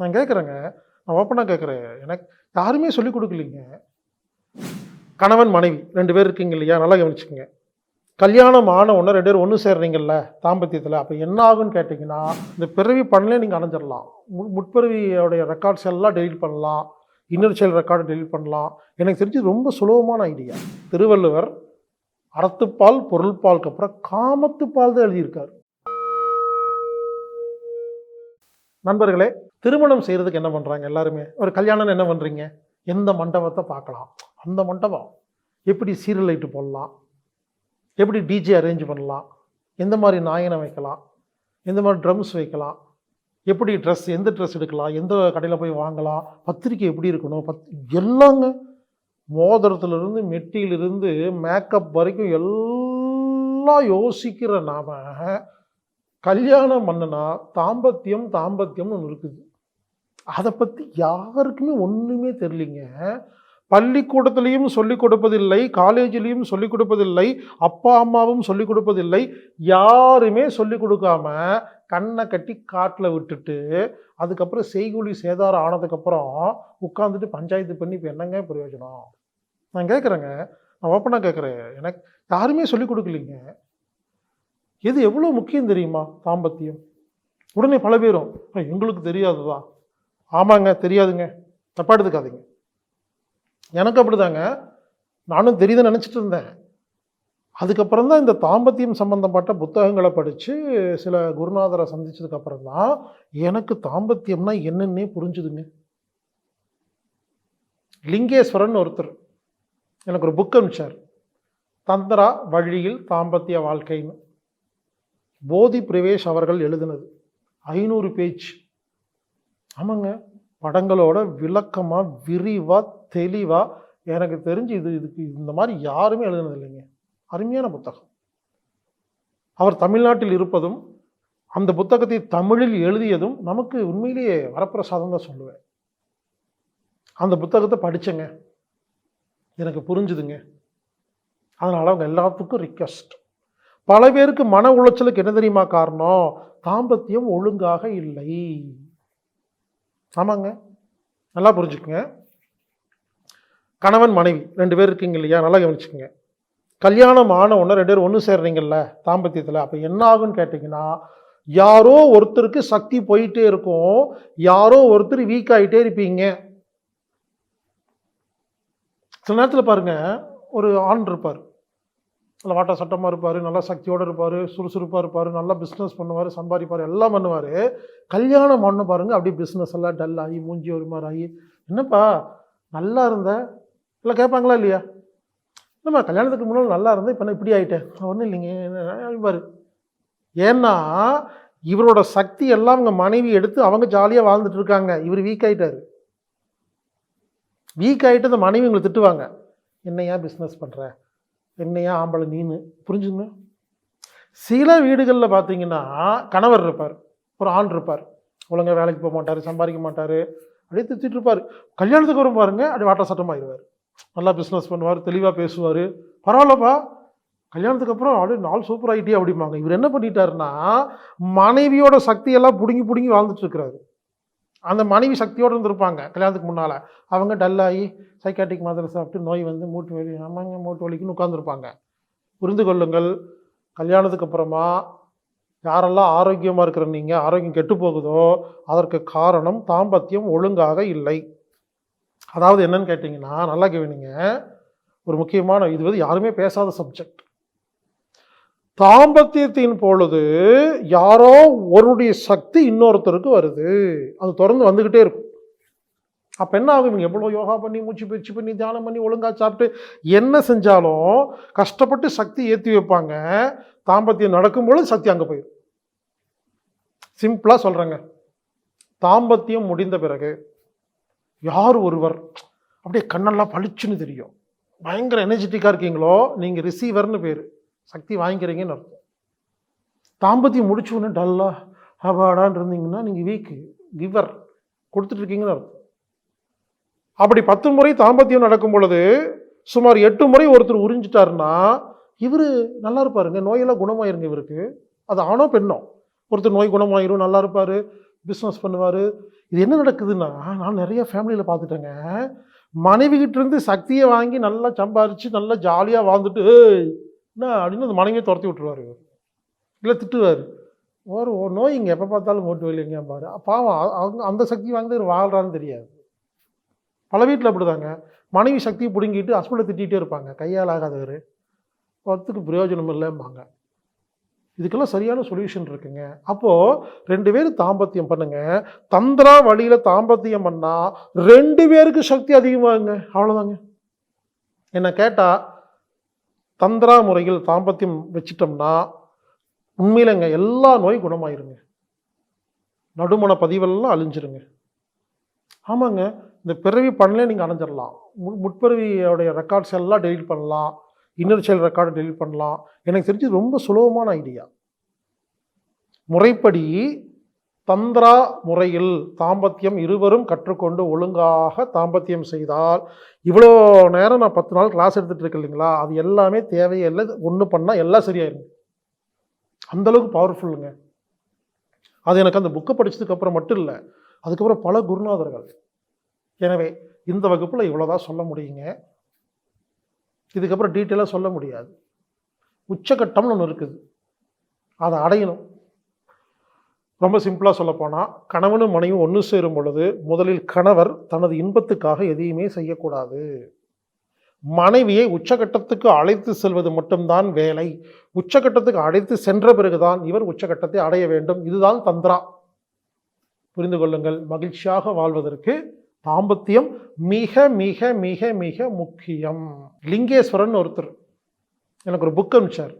நான் கேட்குறேங்க நான் ஓப்பனாக கேட்குறேன் எனக்கு யாருமே சொல்லிக் கொடுக்கலீங்க. கணவன் மனைவி ரெண்டு பேர் இருக்கீங்க இல்லையா? நல்லா கவனிச்சுக்கோங்க. கல்யாணம் ஆன ஒன்று ரெண்டு பேரும் ஒன்று சேர்றீங்கல்ல தாம்பத்தியத்தில். அப்போ என்ன ஆகும்னு கேட்டிங்கன்னா இந்த பிறவி பண்ணலே நீங்கள் அணைஞ்சிடலாம் மு முற்பிறவியோடைய ரெக்கார்ட்ஸ் எல்லாம் டெலீட் பண்ணலாம். இன்னர் செயல் ரெக்கார்டை டெலிட் பண்ணலாம். எனக்கு தெரிஞ்சு ரொம்ப சுலபமான ஐடியா திருவள்ளுவர் அறத்துப்பால் பொருள்பாலுக்கு அப்புறம் காமத்துப்பால் தான் எழுதியிருக்காரு. நண்பர்களே திருமணம் செய்கிறதுக்கு என்ன பண்ணுறாங்க எல்லாருமே? ஒரு கல்யாணம் என்ன பண்ணுறீங்க எந்த மண்டபத்தை பார்க்கலாம். அந்த மண்டபம் எப்படி சீரியல் லைட்டு போடலாம்? எப்படி டிஜே அரேஞ்ச் பண்ணலாம்? எந்த மாதிரி நாயனை வைக்கலாம்? எந்த மாதிரி ட்ரம்ஸ் வைக்கலாம்? எப்படி ட்ரெஸ் எந்த ட்ரெஸ் எடுக்கலாம்? எந்த கடையில் போய் வாங்கலாம்? பத்திரிக்கை எப்படி இருக்கணும்? பத் எல்லாங்க மோதிரத்துலேருந்து மெட்டியிலிருந்து மேக்கப் வரைக்கும் எல்லாம் யோசிக்கிற நாம கல்யாணம் பண்ணனா தாம்பத்தியம் தாம்பத்தியம்னு ஒன்று இருக்குது. அதை பற்றி யாருக்குமே ஒன்றுமே தெரியலிங்க. பள்ளிக்கூடத்துலேயும் சொல்லிக் கொடுப்பதில்லை காலேஜிலையும் சொல்லிக் கொடுப்பதில்லை அப்பா அம்மாவும் சொல்லிக் கொடுப்பதில்லை. யாருமே சொல்லிக் கொடுக்காம கண்ணை கட்டி காட்டில் விட்டுட்டு அதுக்கப்புறம் செய்கூலி சேதாரம் ஆனதுக்கப்புறம் உட்காந்துட்டு பஞ்சாயத்து பண்ணி இப்போ என்னங்க பிரயோஜனம்? நான் கேட்குறேங்க நான் ஓப்பனாக கேட்குறேன் எனக்கு யாருமே சொல்லிக் கொடுக்கலீங்க. எது எவ்வளோ முக்கியம் தெரியுமா? தாம்பத்தியம். உடனே பல பேரும் எங்களுக்கு தெரியாது தான் ஆமாங்க தெரியாதுங்க. தப்பா எடுத்துக்காதீங்க. எனக்கு அப்படிதாங்க. நானும் தெரியுது நினச்சிட்டு இருந்தேன். அதுக்கப்புறம் தான் இந்த தாம்பத்தியம் சம்பந்தப்பட்ட புத்தகங்களை படித்து சில குருநாதரை சந்தித்ததுக்கப்புறம் தான் எனக்கு தாம்பத்தியம்னா என்னென்னே புரிஞ்சுதுங்க. லிங்கேஸ்வரன் ஒருத்தர் எனக்கு ஒரு புக் அனுப்பிச்சார். தந்திரா வழியில் தாம்பத்திய வாழ்க்கைன்னு. போதி பிரவேஷ் அவர்கள் எழுதினது. ஐநூறு பேஜ். ஆமாங்க. படங்களோட விளக்கமாக விரிவாக தெளிவாக எனக்கு தெரிஞ்சு இது இதுக்கு இந்த மாதிரி யாருமே எழுதுனது இல்லைங்க. அருமையான புத்தகம். அவர் தமிழ்நாட்டில் இருப்பதும் அந்த புத்தகத்தை தமிழில் எழுதியதும் நமக்கு உண்மையிலேயே வரப்பிரசாதம் தான் சொல்லுவேன். அந்த புத்தகத்தை படித்தேங்க எனக்கு புரிஞ்சுதுங்க. அதனால் அவங்க எல்லாத்துக்கும் ரிக்வெஸ்ட் பல பேருக்கு மன உளைச்சலுக்கு என்ன தெரியுமா காரணம்? தாம்பத்தியம் ஒழுங்காக இல்லை. ஆமாங்க. நல்லா புரிஞ்சுக்குங்க. கணவன் மனைவி ரெண்டு பேர் இருக்கீங்க இல்லையா? நல்லா கவனிச்சுக்கோங்க. கல்யாணம் ஆன உடனே ரெண்டு பேரும் ஒன்று சேர்றீங்கல்ல தாம்பத்தியத்தில். அப்போ என்ன ஆகுன்னு கேட்டிங்கன்னா யாரோ ஒருத்தருக்கு சக்தி போயிட்டே இருக்கும். யாரோ ஒருத்தர் வீக் ஆகிட்டே இருப்பீங்க. சில நேரத்தில் பாருங்க ஒரு ஆண் இருப்பார். நல்ல வாட்ட சட்டமாக இருப்பார் நல்லா சக்தியோடு இருப்பார் சுறுசுறுப்பாக இருப்பார் நல்லா பிஸ்னஸ் பண்ணுவார் சம்பாதிப்பார் எல்லாம் பண்ணுவார். கல்யாணம் பண்ண பாருங்கள் அப்படியே பிஸ்னஸ் எல்லாம் டல் ஆகி மூஞ்சி ஒரு மாதிரி ஆகி என்னப்பா நல்லா இருந்த? இல்லை கேட்பாங்களா இல்லையா? என்னம்மா கல்யாணத்துக்கு முன்னால் நல்லா இருந்தேன் இப்போ நான் இப்படி ஆகிட்டேன் ஒன்றும் இல்லைங்க பாரு ஏன்னா இவரோட சக்தி எல்லாம் அவங்க மனைவி எடுத்து அவங்க ஜாலியாக வாழ்ந்துட்டு இருக்காங்க. இவர் வீக் ஆகிட்டார் வீக் ஆகிட்டு அந்த மனைவி உங்களை திட்டுவாங்க. என்ன ஏன் பிஸ்னஸ் பண்ணுற என்னையா ஆம்பளை நீனு? புரிஞ்சுங்க சில வீடுகளில் பார்த்தீங்கன்னா கணவர் இருப்பார் ஒரு ஆண் இருப்பார். ஒழுங்கா வேலைக்கு போக மாட்டார் சம்பாதிக்க மாட்டார் அப்படியே திட்டிட்டு இருப்பார். கல்யாணத்துக்கு வரும் பாருங்க அப்படி வாட்டா சட்டமாகிடுவார் நல்லா பிஸ்னஸ் பண்ணுவார் தெளிவாக பேசுவார். பரவாயில்லப்பா. கல்யாணத்துக்கு அப்புறம் அப்படியே நாள் சூப்பர் ஆகிட்டே அப்படிம்பாங்க. இவர் என்ன பண்ணிட்டாருன்னா மனைவியோட சக்தியெல்லாம் பிடுங்கி பிடுங்கி வாழ்ந்துட்டு இருக்கிறாரு. அந்த மனைவி சக்தியோடு இருந்திருப்பாங்க கல்யாணத்துக்கு முன்னால். அவங்க டல்லாகி சைக்காட்டிக் மாத்திரை சாப்பிட்டு நோய் வந்து மூட்டு வலி ஆமாங்க மூட்டு வலிக்குன்னு உட்காந்துருப்பாங்க புரிந்து கொள்ளுங்கள் கல்யாணத்துக்கு அப்புறமா யாரெல்லாம் ஆரோக்கியமாக இருக்கிற நீங்கள் ஆரோக்கியம் கெட்டு போகுதோ அதற்கு காரணம் தாம்பத்தியம் ஒழுங்காக இல்லை. அதாவது என்னன்னு கேட்டிங்கன்னா நல்லா கவனிங்க ஒரு முக்கியமான இது வந்து யாருமே பேசாத சப்ஜெக்ட் தாம்பத்தியத்தின் பொழுது யாரோ ஒருடைய சக்தி இன்னொருத்தருக்கு வருது. அது தொடர்ந்து வந்துக்கிட்டே இருக்கும். அப்போ என்ன ஆகும்? இவங்க எவ்வளோ யோகா பண்ணி மூச்சு பயிற்சி பண்ணி தியானம் பண்ணி ஒழுங்காக சாப்பிட்டு என்ன செஞ்சாலும் கஷ்டப்பட்டு சக்தி ஏற்றி வைப்பாங்க. தாம்பத்தியம் நடக்கும்பொழுது சக்தி அங்கே போயிடும் சிம்பிளாக சொல்கிறேங்க தாம்பத்தியம் முடிந்த பிறகு யார் ஒருவர் அப்படியே கண்ணெல்லாம் பளிச்சுன்னு தெரியும். பயங்கர எனர்ஜெட்டிக்காக இருக்கீங்களோ? நீங்கள் ரிசீவர்னு பேர். சக்தி வாங்கிக்கிறீங்கன்னு அர்த்தம். தாம்பத்தியம் முடிச்ச உடனே டல்லாக ஹபாடான்னு இருந்தீங்கன்னா நீங்கள் வீக்கு கிவர் கொடுத்துட்ருக்கீங்கன்னு அர்த்தம். அப்படி பத்து முறை தாம்பத்தியம் நடக்கும் பொழுது சுமார் எட்டு முறை ஒருத்தர் உறிஞ்சிட்டாருன்னா இவர் நல்லா இருப்பாருங்க. நோயெல்லாம் குணமாயிருங்க இவருக்கு. அது ஆணோ பெண்ணோ? ஒருத்தர் நோய் குணமாயிரும் நல்லா இருப்பார் பிஸ்னஸ் பண்ணுவார். இது என்ன நடக்குதுன்னா நான் நிறைய ஃபேமிலியில் பார்த்துட்டேங்க. மனைவி சக்தியை வாங்கி நல்லா சம்பாரித்து நல்லா ஜாலியாக வாழ்ந்துட்டு என்ன அப்படின்னு அந்த மனைவியை துரத்தி விட்டுருவாரு இல்லை திட்டுவார். ஒரு ஒரு நோய் இங்கே எப்போ பார்த்தாலும் ஓட்டு வலிங்க பாரு. பாவம் அ- அவங்க அந்த சக்தி வாங்கி வாழ்கிறான்னு தெரியாது. பல வீட்டில் அப்படிதாங்க. மனைவி சக்தியை பிடுங்கிட்டு ஹஸ்பண்டை திட்டிகிட்டே இருப்பாங்க. கையால் ஆகாதவர் ஒருத்துக்கு பிரயோஜனம் இல்லைம்பாங்க. இதுக்கெல்லாம் சரியான சொல்யூஷன் இருக்குங்க. அப்போது ரெண்டு பேரும் தாம்பத்தியம் பண்ணுங்கள் தந்திரா வழியில் தாம்பத்தியம் பண்ணால் ரெண்டு பேருக்கு சக்தி அதிகமாகுங்க. அவ்வளோதாங்க என்னை கேட்டால் தந்திரா முறையில் தாம்பத்தியம் வச்சிட்டோம்னா உண்மையிலங்க எல்லா நோய் குணமாயிருங்க. நடுமண பதிவெல்லாம் அழிஞ்சிருங்க. ஆமாங்க இந்த பிறவி பண்ணலே நீங்கள் அணைஞ்சிடலாம் மு முற்பிறவியோடைய ரெக்கார்ட்ஸ் எல்லாம் டெலீட் பண்ணலாம். இன்னர் செயல் ரெக்கார்டை டெலிட் பண்ணலாம். எனக்கு தெரிஞ்சு ரொம்ப சுலபமான ஐடியா முறைப்படி தந்திரா முறையில் தாம்பத்தியம் இருவரும் கற்றுக்கொண்டு ஒழுங்காக தாம்பத்தியம் செய்தால். இவ்வளோ நேரம் நான் பத்து நாள் கிளாஸ் எடுத்துகிட்டு இருக்கேன் இல்லைங்களா? அது எல்லாமே தேவையில்லை ஒன்று பண்ணால் எல்லாம் சரியாயிருங்க அந்தளவுக்கு பவர்ஃபுல்லுங்க அது எனக்கு அந்த புக்கை படித்ததுக்கப்புறம் மட்டும் இல்லை. அதுக்கப்புறம் பல குருநாதர்கள். எனவே இந்த வகுப்பில் இவ்வளோதான் சொல்ல முடியுங்க. இதுக்கப்புறம் டீட்டெயிலாக சொல்ல முடியாது. உச்சக்கட்டம்னு ஒன்று இருக்குது. அதை அடையணும். ரொம்ப சிம்பிளாக சொல்லப்போனால் கணவனும் மனைவியும் ஒன்று சேரும் பொழுது முதலில் கணவர் தனது இன்பத்துக்காக எதையுமே செய்யக்கூடாது. மனைவியை உச்சகட்டத்துக்கு அழைத்து செல்வது மட்டும்தான் வேலை. உச்சகட்டத்துக்கு அழைத்து சென்ற பிறகுதான் இவர் உச்சகட்டத்தை அடைய வேண்டும். இதுதான் தந்திரா. புரிந்து கொள்ளுங்கள். மகிழ்ச்சியாக வாழ்வதற்கு தாம்பத்தியம் மிக மிக மிக மிக முக்கியம். லிங்கேஸ்வரன் ஒருத்தர் எனக்கு ஒரு புக் அனுப்பிச்சார்.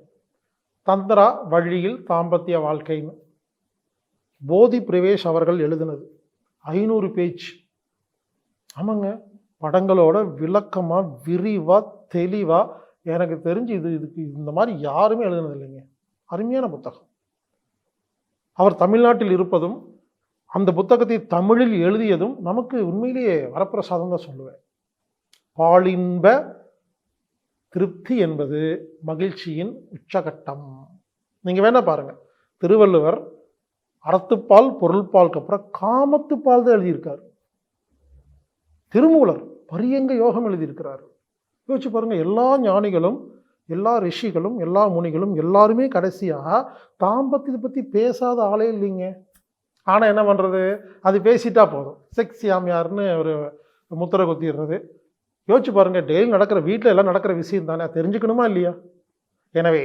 தந்திரா வழியில் தாம்பத்திய வாழ்க்கைன்னு. போதி பிரவேஷ் அவர்கள் எழுதினது. ஐநூறு பேஜ். ஆமாங்க. படங்களோட விளக்கமாக விரிவாக தெளிவாக எனக்கு தெரிஞ்சு இது இதுக்கு இந்த மாதிரி யாருமே எழுதினது இல்லைங்க. அருமையான புத்தகம். அவர் தமிழ்நாட்டில் இருப்பதும் அந்த புத்தகத்தை தமிழில் எழுதியதும் நமக்கு உண்மையிலேயே வரப்பிரசாதம் தான் சொல்லுவேன். பாலின்ப திருப்தி என்பது மகிழ்ச்சியின் உச்சகட்டம். நீங்கள் வேணால் பாருங்கள் திருவள்ளுவர் அறத்துப்பால் பொருள்பால்க்கு அப்புறம் காமத்துப்பால் தான் எழுதியிருக்கார். திருமூலர் பரியங்க யோகம் எழுதியிருக்கிறார். யோசிச்சு பாருங்க எல்லா ஞானிகளும் எல்லா ரிஷிகளும் எல்லா முனிகளும் எல்லாருமே கடைசியாக தாம்பத்தியத்தை பற்றி பேசாத ஆளே இல்லைங்க. ஆனால் என்ன பண்ணுறது அது பேசிட்டா போதும். செக்ஸ் யாமியார்னு ஒரு முத்திரை குத்திடுறது. யோசிச்சு பாருங்க டெய்லி நடக்கிற வீட்டில் எல்லாம் நடக்கிற விஷயம் தானே தெரிஞ்சுக்கணுமா இல்லையா? எனவே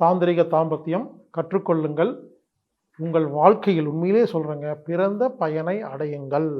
தாந்திரிக தாம்பத்தியம் கற்றுக்கொள்ளுங்கள். உங்கள் வாழ்க்கையில் உண்மையிலே சொல்கிறேங்க பிறந்த பயனை அடையுங்கள்.